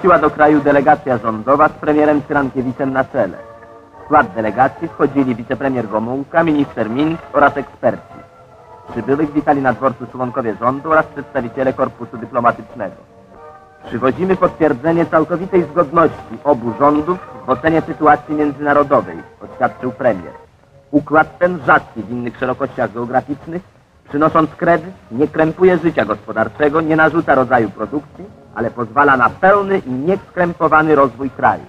wróciła do kraju delegacja rządowa z premierem Cyrankiewiczem na czele. W skład delegacji wchodzili wicepremier Gomułka, minister Minsk oraz eksperci. Przybyłych witali na dworcu członkowie rządu oraz przedstawiciele korpusu dyplomatycznego. Przywozimy potwierdzenie całkowitej zgodności obu rządów w ocenie sytuacji międzynarodowej, oświadczył premier. Układ ten rzadki w innych szerokościach geograficznych, przynosząc kredyt, nie krępuje życia gospodarczego, nie narzuca rodzaju produkcji, ale pozwala na pełny i nieskrępowany rozwój kraju.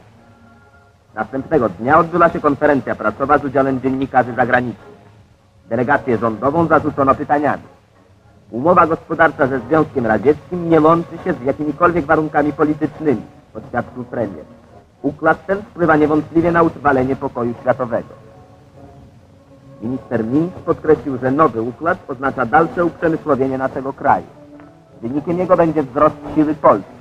Następnego dnia odbyła się konferencja prasowa z udziałem dziennikarzy zagranicznych. Delegację rządową zarzucono pytaniami. Umowa gospodarcza ze Związkiem Radzieckim nie łączy się z jakimikolwiek warunkami politycznymi, oświadczył premier. Układ ten wpływa niewątpliwie na utrwalenie pokoju światowego. Minister Minsk podkreślił, że nowy układ oznacza dalsze uprzemysłowienie naszego kraju. Wynikiem jego będzie wzrost siły Polski,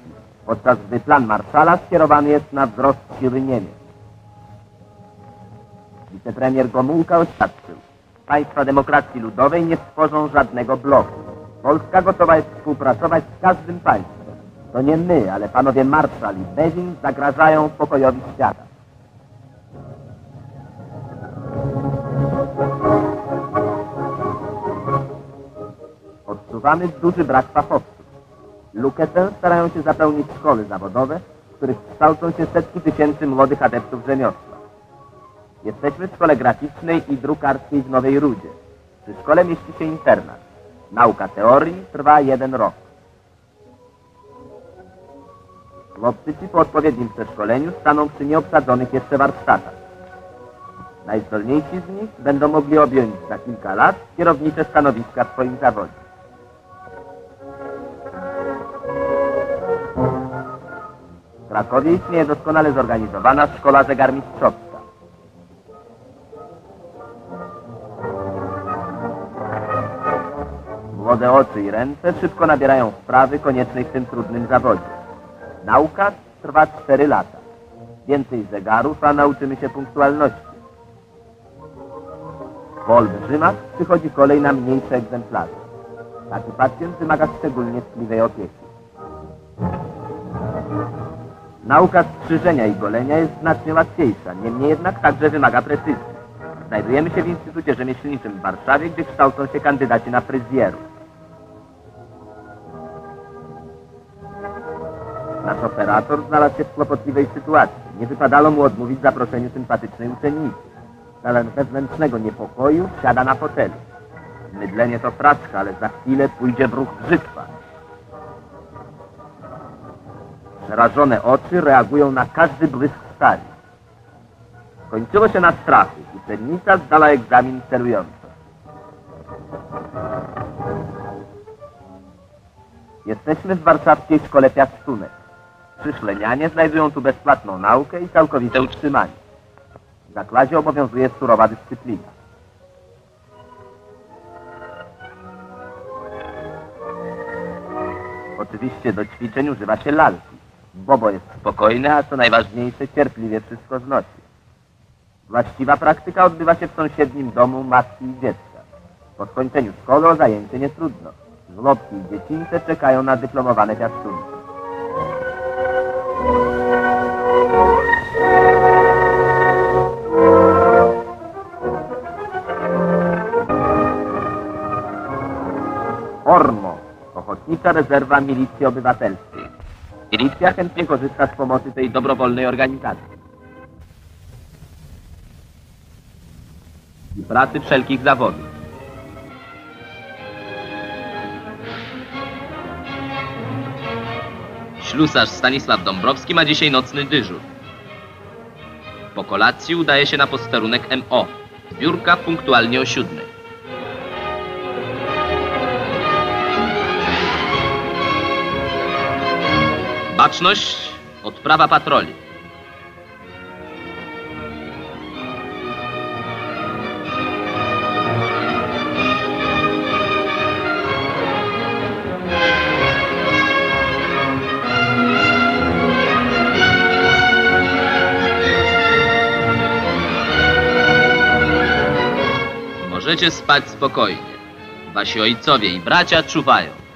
podczas gdy plan Marszala skierowany jest na wzrost siły Niemiec. Wicepremier Gomułka oświadczył, państwa demokracji ludowej nie stworzą żadnego bloku. Polska gotowa jest współpracować z każdym państwem. To nie my, ale panowie Marszal i Bezin zagrażają pokojowi świata. Odczuwamy duży brak fachowców. Lukę tę starają się zapełnić szkoły zawodowe, w których kształcą się setki tysięcy młodych adeptów rzemiosła. Jesteśmy w szkole graficznej i drukarskiej w Nowej Rudzie. Przy szkole mieści się internat. Nauka teorii trwa jeden rok. Chłopcy po odpowiednim przeszkoleniu staną przy nieobsadzonych jeszcze warsztatach. Najzdolniejsi z nich będą mogli objąć za kilka lat kierownicze stanowiska w swoim zawodzie. Krakowie istnieje doskonale zorganizowana szkoła zegarmistrzowska. Młode oczy i ręce szybko nabierają wprawy koniecznej w tym trudnym zawodzie. Nauka trwa 4 lata. Więcej zegarów, a nauczymy się punktualności. Po olbrzymach przychodzi kolej na mniejsze egzemplarze. Taki pacjent wymaga szczególnie tkliwej opieki. Nauka strzyżenia i golenia jest znacznie łatwiejsza, niemniej jednak także wymaga precyzji. Znajdujemy się w Instytucie Rzemieślniczym w Warszawie, gdzie kształcą się kandydaci na fryzjerów. Nasz operator znalazł się w kłopotliwej sytuacji. Nie wypadało mu odmówić zaproszeniu sympatycznej uczennicy. Pełen wewnętrznego niepokoju siada na fotelu. Mydlenie to fraszka, ale za chwilę pójdzie w ruch brzytwa. Przerażone oczy reagują na każdy błysk stali. Skończyło się na strachu. Uczennica zdala egzamin celująco. Jesteśmy w warszawskiej szkole piastunek. Przyszlenianie znajdują tu bezpłatną naukę i całkowite utrzymanie. W zakładzie obowiązuje surowa dyscyplina. Oczywiście do ćwiczeń używa się lalki. Bobo jest spokojny, a co najważniejsze, cierpliwie wszystko znosi. Właściwa praktyka odbywa się w sąsiednim domu matki i dziecka. Po skończeniu szkoły o zajęcie nie trudno. Żłobki i dziecińce czekają na dyplomowane piastunki. ORMO, Ochotnicza Rezerwa Milicji Obywatelskiej. Milicja chętnie korzysta z pomocy tej dobrowolnej organizacji. I pracy wszelkich zawodów. Ślusarz Stanisław Dąbrowski ma dzisiaj nocny dyżur. Po kolacji udaje się na posterunek MO. Zbiórka punktualnie o siódmej. Baczność, odprawa patroli. Możecie spać spokojnie. Wasi ojcowie i bracia czuwają.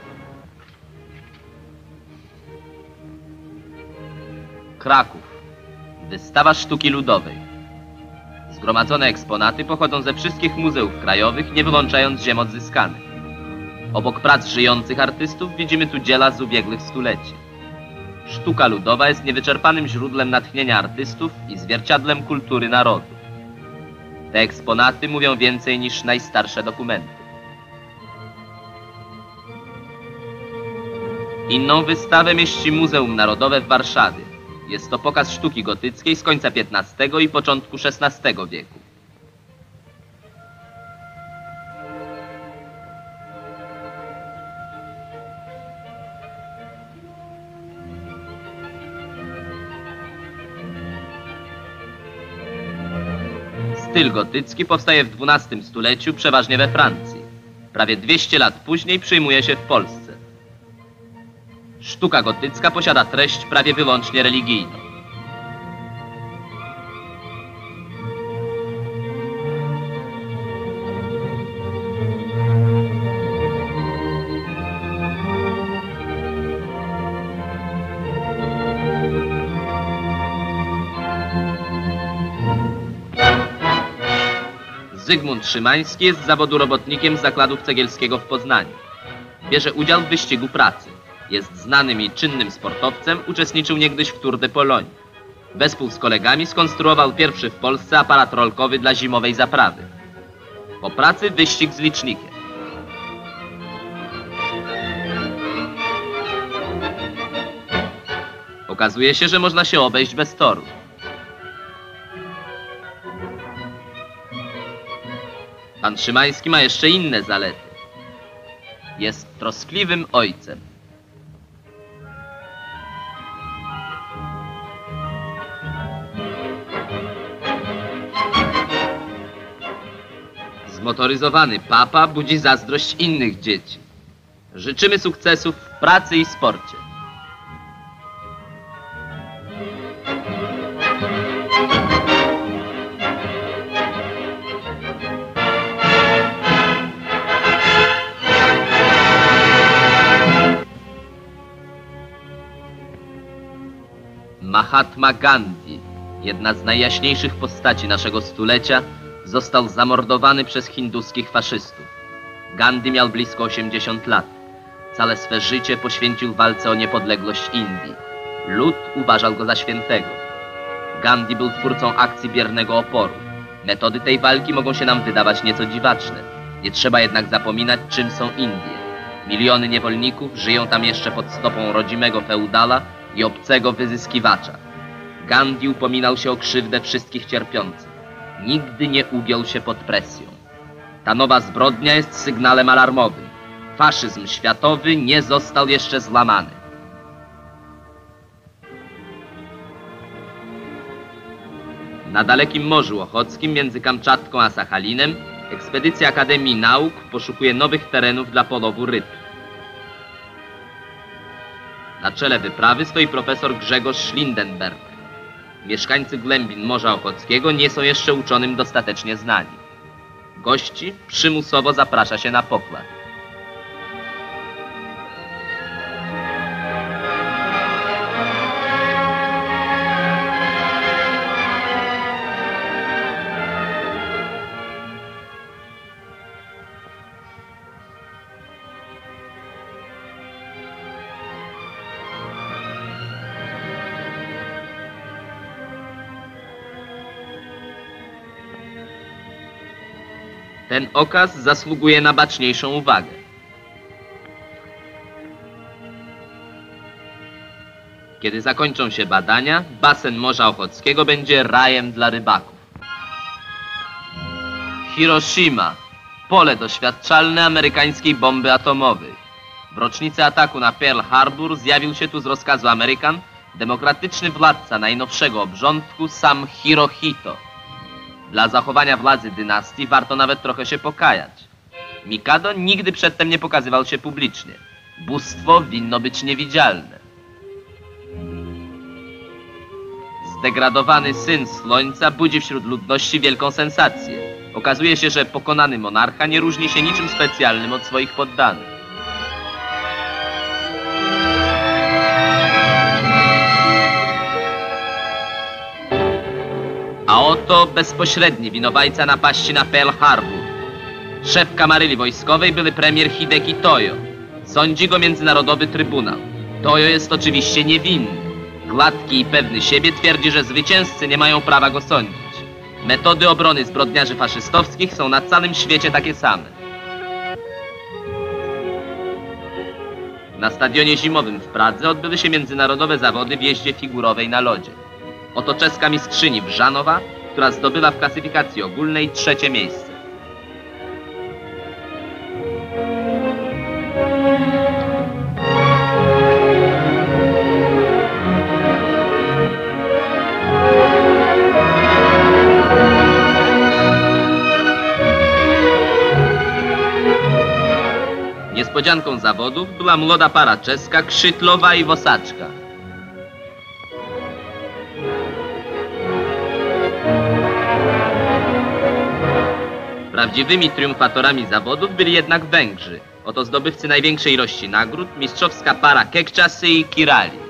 Kraków. Wystawa sztuki ludowej. Zgromadzone eksponaty pochodzą ze wszystkich muzeów krajowych, nie wyłączając ziem odzyskanych. Obok prac żyjących artystów widzimy tu dzieła z ubiegłych stuleci. Sztuka ludowa jest niewyczerpanym źródłem natchnienia artystów i zwierciadlem kultury narodu. Te eksponaty mówią więcej niż najstarsze dokumenty. Inną wystawę mieści Muzeum Narodowe w Warszawie. Jest to pokaz sztuki gotyckiej z końca XV i początku XVI wieku. Styl gotycki powstaje w XII stuleciu przeważnie we Francji. Prawie 200 lat później przyjmuje się w Polsce. Sztuka gotycka posiada treść prawie wyłącznie religijną. Zygmunt Szymański jest z zawodu robotnikiem z zakładu cegielskiego w Poznaniu. Bierze udział w wyścigu pracy. Jest znanym i czynnym sportowcem, uczestniczył niegdyś w Tour de Pologne. Wespół z kolegami skonstruował pierwszy w Polsce aparat rolkowy dla zimowej zaprawy. Po pracy wyścig z licznikiem. Okazuje się, że można się obejść bez toru. Pan Szymański ma jeszcze inne zalety. Jest troskliwym ojcem. Zmotoryzowany papa budzi zazdrość innych dzieci. Życzymy sukcesów w pracy i sporcie. Mahatma Gandhi, jedna z najjaśniejszych postaci naszego stulecia, został zamordowany przez hinduskich faszystów. Gandhi miał blisko 80 lat. Całe swe życie poświęcił walce o niepodległość Indii. Lud uważał go za świętego. Gandhi był twórcą akcji biernego oporu. Metody tej walki mogą się nam wydawać nieco dziwaczne. Nie trzeba jednak zapominać, czym są Indie. Miliony niewolników żyją tam jeszcze pod stopą rodzimego feudala i obcego wyzyskiwacza. Gandhi upominał się o krzywdę wszystkich cierpiących. Nigdy nie ugiął się pod presją. Ta nowa zbrodnia jest sygnałem alarmowym. Faszyzm światowy nie został jeszcze złamany. Na dalekim Morzu Ochockim między Kamczatką a Sachalinem ekspedycja Akademii Nauk poszukuje nowych terenów dla polowu ryb. Na czele wyprawy stoi profesor Grzegorz Schlindenberg. Mieszkańcy głębin Morza Ochockiego nie są jeszcze uczonym dostatecznie znani. Gości przymusowo zaprasza się na pokład. Ten okaz zasługuje na baczniejszą uwagę. Kiedy zakończą się badania, basen Morza Ochockiego będzie rajem dla rybaków. Hiroshima, pole doświadczalne amerykańskiej bomby atomowej. W rocznicę ataku na Pearl Harbor zjawił się tu z rozkazu Amerykan demokratyczny władca najnowszego obrządku, sam Hirohito. Dla zachowania władzy dynastii warto nawet trochę się pokajać. Mikado nigdy przedtem nie pokazywał się publicznie. Bóstwo winno być niewidzialne. Zdegradowany syn słońca budzi wśród ludności wielką sensację. Okazuje się, że pokonany monarcha nie różni się niczym specjalnym od swoich poddanych. Oto bezpośredni winowajca napaści na Pearl Harbor. Szef kamaryli wojskowej były premier Hideki Tojo. Sądzi go Międzynarodowy Trybunał. Tojo jest oczywiście niewinny. Gładki i pewny siebie twierdzi, że zwycięzcy nie mają prawa go sądzić. Metody obrony zbrodniarzy faszystowskich są na całym świecie takie same. Na stadionie zimowym w Pradze odbyły się międzynarodowe zawody w jeździe figurowej na lodzie. Oto czeska mistrzyni Wrzanowa, która zdobyła w klasyfikacji ogólnej trzecie miejsce. Niespodzianką zawodów była młoda para czeska Krzytlowa i Wosaczka. Prawdziwymi triumfatorami zawodów byli jednak Węgrzy. Oto zdobywcy największej ilości nagród, mistrzowska para Kekczasy i Kirali.